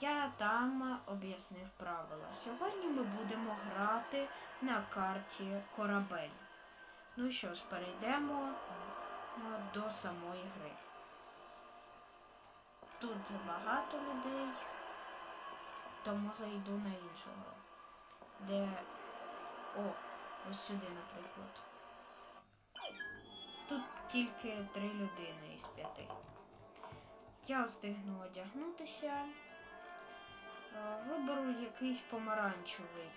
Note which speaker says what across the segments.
Speaker 1: Я там об'яснив правила. Сьогодні ми будемо грати на карті корабель. Ну що ж, перейдемо ну, до самої гри. Тут багато людей, тому зайду на іншу гру. Де. О, ось сюди, наприклад. Тут тільки три людини із п'яти. Я встигну одягнутися. Е, Виберу якийсь помаранчевий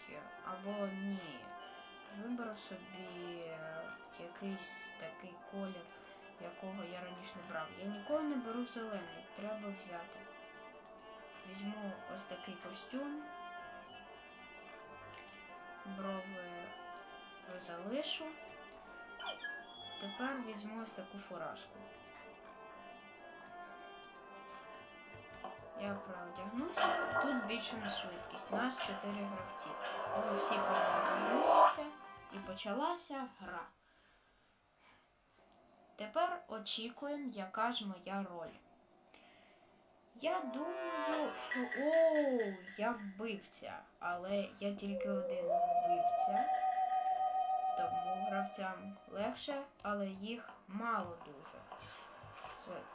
Speaker 1: або ні. Виберу собі якийсь такий колір, якого я раніше не брав. Я ніколи не беру зелений, треба взяти. Візьму ось такий костюм. Брови залишу. Тепер візьму ось таку фуражку. Я проодягнувся. Тут збільшена швидкість. Нас чотири гравці. Ви всі переодягнулися і почалася гра. Тепер очікуємо, яка ж моя роль. Я думаю, що оу, я вбивця, але я тільки один вбивця. Тому гравцям легше, але їх мало дуже.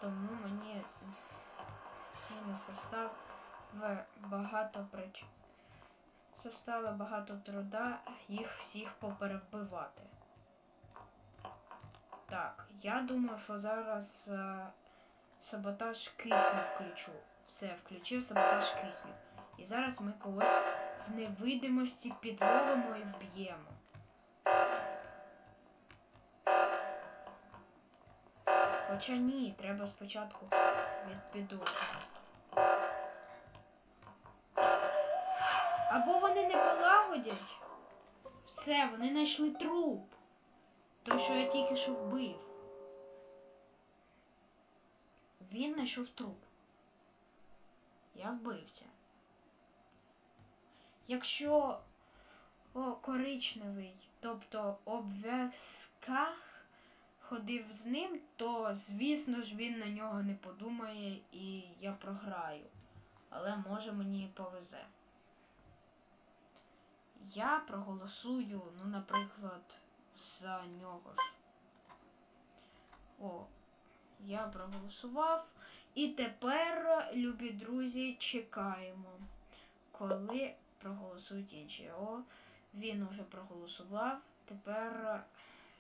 Speaker 1: Тому мені не состав багато прич... Состави багато труда їх всіх поперевбивати. Так, я думаю, що зараз е, саботаж кисню включу. Все, включив саботаж кисню. І зараз ми когось в невидимості підловимо і вб'ємо. Хоча ні, треба спочатку від підозри. Або вони не полагодять. Все, вони знайшли труп. Той, що я тільки що вбив. Він знайшов труп. Я вбивця. Якщо коричневий, тобто обв'язках ходив з ним, то звісно ж він на нього не подумає і я програю. Але може мені повезе. Я проголосую, ну, наприклад, за нього ж. О, я проголосував. І тепер, любі друзі, чекаємо, коли проголосують інші. О, він уже проголосував. Тепер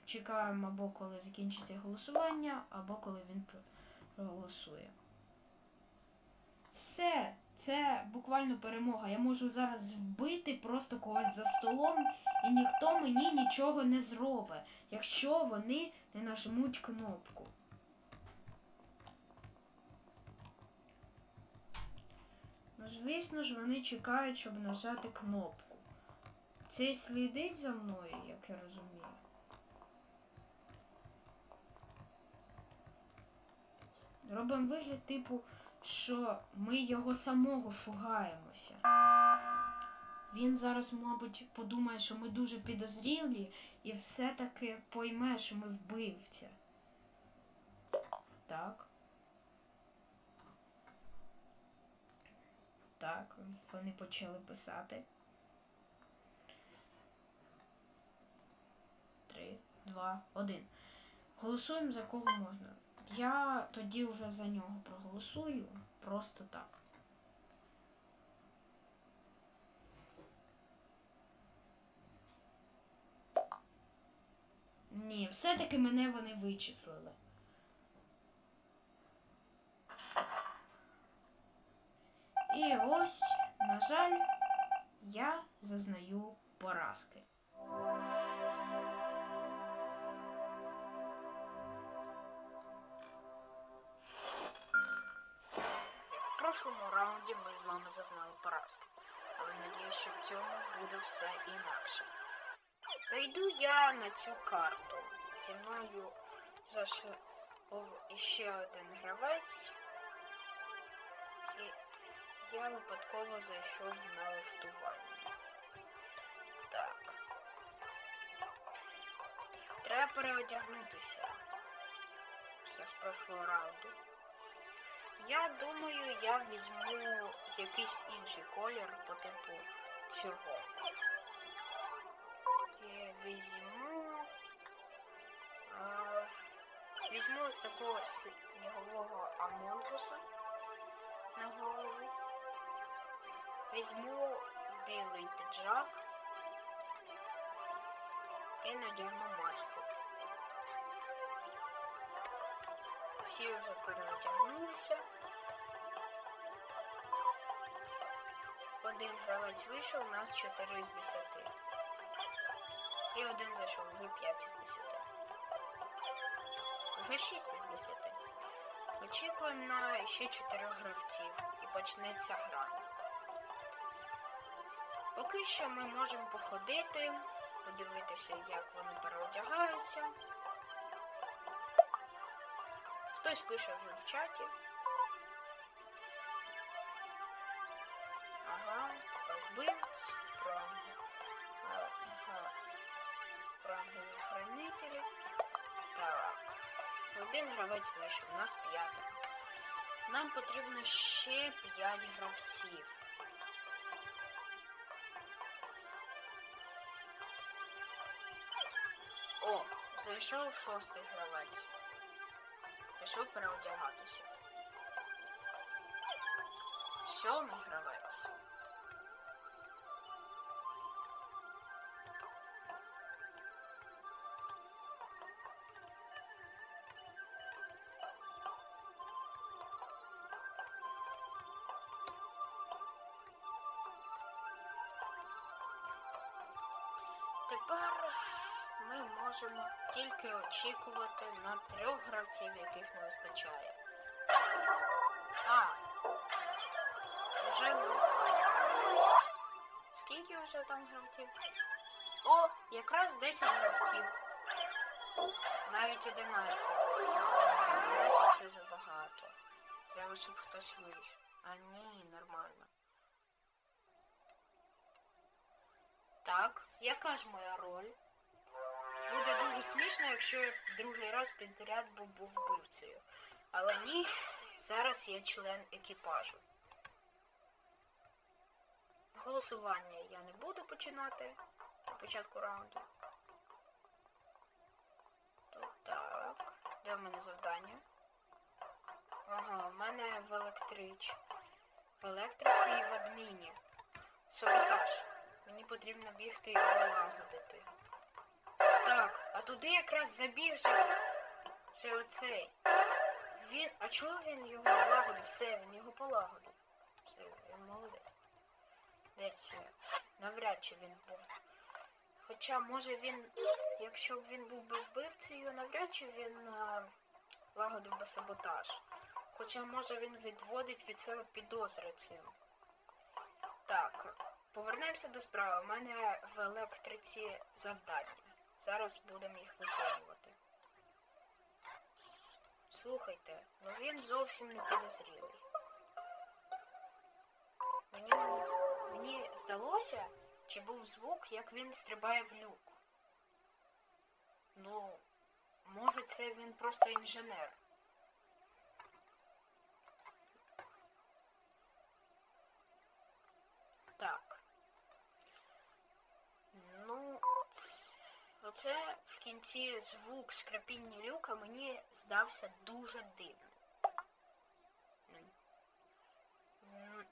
Speaker 1: чекаємо або коли закінчиться голосування, або коли він проголосує. Все, це буквально перемога. Я можу зараз вбити просто когось за столом, і ніхто мені нічого не зробить, якщо вони не нажмуть кнопку. Звісно ж, вони чекають, щоб нажати кнопку. Цей слідить за мною, як я розумію. Робимо вигляд, типу, що ми його самого шугаємося. Він зараз, мабуть, подумає, що ми дуже підозрілі, і все-таки пойме, що ми вбивця. Так. Так, вони почали писати. Три, два, один. Голосуємо за кого можна. Я тоді вже за нього проголосую. Просто так. Ні, все-таки мене вони вичислили. І ось, на жаль, я зазнаю поразки. В прошлому раунді ми з вами зазнали поразки, але надіюсь, що в цьому буде все інакше. Зайду я на цю карту. Зі мною зайшов іще один гравець. Я випадково зайшов в налаштування. Так. Треба переодягнутися. З прошлого раунду. Я думаю, я візьму якийсь інший колір по типу цього. І візьму. А, візьму ось такого снігового амонгуса на голову. Візьму білий піджак і надягну маску. Всі вже переодягнулися. Один гравець вийшов, у нас 4 з 10. І один зайшов, вже 5 із 10. Вже 6 із 10. Очікуємо на ще 4 гравців і почнеться гра. Поки що ми можемо походити, подивитися, як вони переодягаються. Хтось пише вже в чаті. Ага, про вбивць, про, ага, про ангелів хранителів. Так. Один гравець вийшов, у нас п'ятеро. Нам потрібно ще п'ять гравців. Зайшов шостий гравець. Пішов переодягатися. Сьомий гравець. Тепер ми можемо тільки очікувати на трьох гравців, яких не вистачає. А. Вже скільки вже там гравців? О, якраз 10 гравців. Навіть 11. Ні, 11 це забагато. Треба, щоб хтось вийшов. А ні, нормально. Так, яка ж моя роль? Буде дуже смішно, якщо другий раз підряд був, був вбивцею. Але ні, зараз я член екіпажу. Голосування я не буду починати на початку раунду. То так. Де в мене завдання? Ага, в мене в електрич. В електриці і в адміні. Саботаж. Мені потрібно бігти і налагодити. Так, а туди якраз забіг же, же оцей. Він. А чого він його налагодив? Все, він його полагодив. Все, він молодець. Де це? Навряд чи він був. Хоча, може він, якщо б він був би вбивцею, навряд чи він а, лагодив би саботаж. Хоча, може, він відводить від себе підозри цим. Так, повернемося до справи. У мене в електриці завдання. Зараз будемо їх виконувати. Слухайте, ну він зовсім не підозрілий. Мені, мені здалося, чи був звук, як він стрибає в люк. Ну, може, це він просто інженер. Так. Ну, ц- оце в кінці звук скрипіння люка мені здався дуже дивним.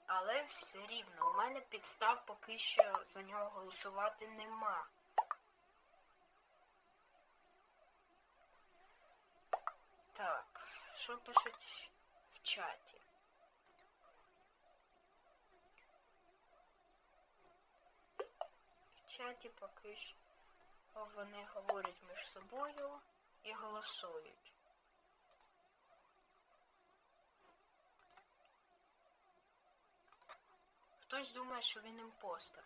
Speaker 1: Але все рівно, у мене підстав поки що за нього голосувати нема. Так, що пишуть в чаті? В чаті поки що вони говорять між собою і голосують. Хтось думає, що він імпостер.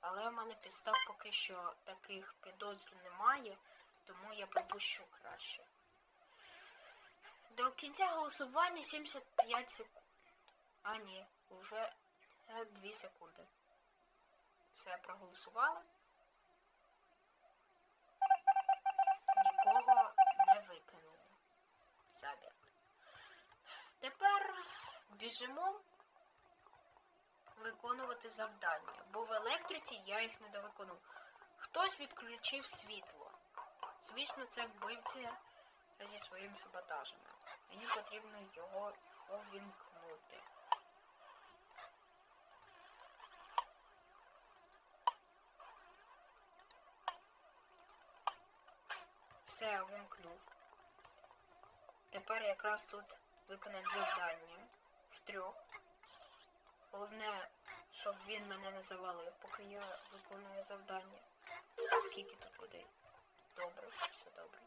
Speaker 1: Але в мене підстав поки що таких підозр немає, тому я пропущу краще. До кінця голосування 75 секунд. А ні, вже 2 секунди. Все проголосували. Біжимо виконувати завдання, бо в електриці я їх не довиконував. Хтось відключив світло. Звісно, це вбивця зі своїм саботажем. Мені потрібно його увімкнути. Все, увімкнув. Тепер якраз тут виконаємо завдання втрьох. Головне, щоб він мене не завалив, поки я виконую завдання. Скільки тут людей? Добре, все добре.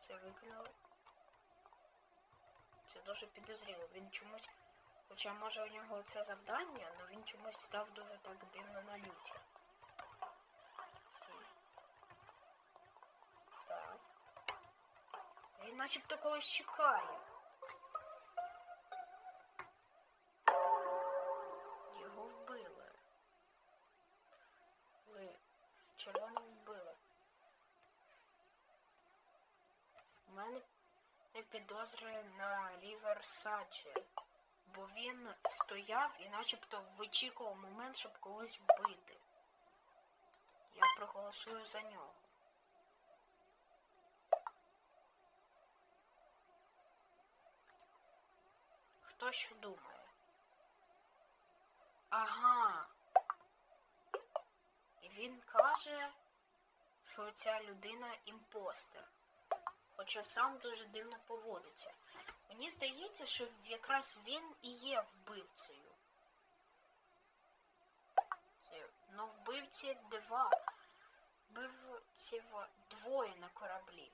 Speaker 1: Все виконали. Це дуже підозріло. Він чомусь. Хоча може у нього це завдання, але він чомусь став дуже так дивно на люті. Так. Він начебто когось чекає. Його вбили. Ли. Червоного вбили. У мене не підозри на Рівер Саджі. Бо він стояв і начебто вичікував момент, щоб когось вбити. Я проголосую за нього. Хто що думає? Ага. І він каже, що ця людина імпостер. Хоча сам дуже дивно поводиться. Мені здається, що якраз він і є вбивцею. Це- Ну, вбивці два. Вбивців двоє на кораблі.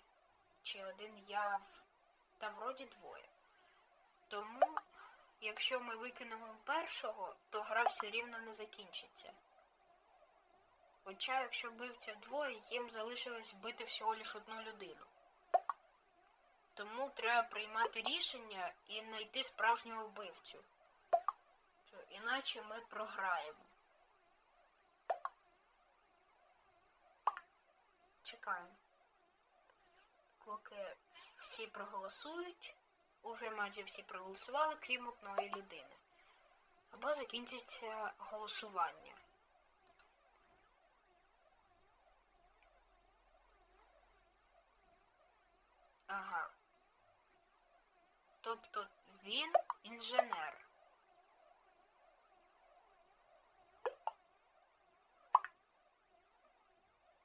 Speaker 1: Чи один я. Та вроді двоє. Тому, якщо ми викинемо першого, то гра все рівно не закінчиться. Хоча, якщо вбивців двоє, їм залишилось вбити всього лиш одну людину. Тому треба приймати рішення і знайти справжнього вбивцю. Іначе ми програємо. Чекаємо. Поки всі проголосують, уже майже всі проголосували, крім одної людини. Або закінчиться голосування. Ага. Тобто він інженер.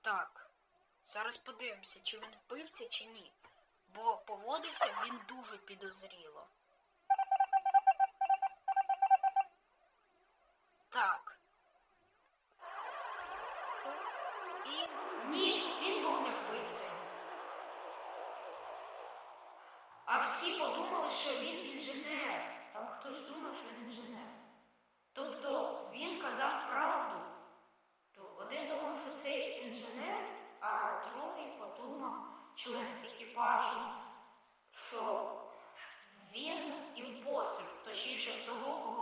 Speaker 1: Так. Зараз подивимося, чи він вбивця, чи ні. Бо поводився він дуже підозріло. Так. І ні, він був не вбивця. А всі подумали, що він інженер. Там хтось думав, що він інженер. Тобто він казав правду. То один думав, що це інженер, а другий подумав, екіпажу, що він імпостер, точніше того,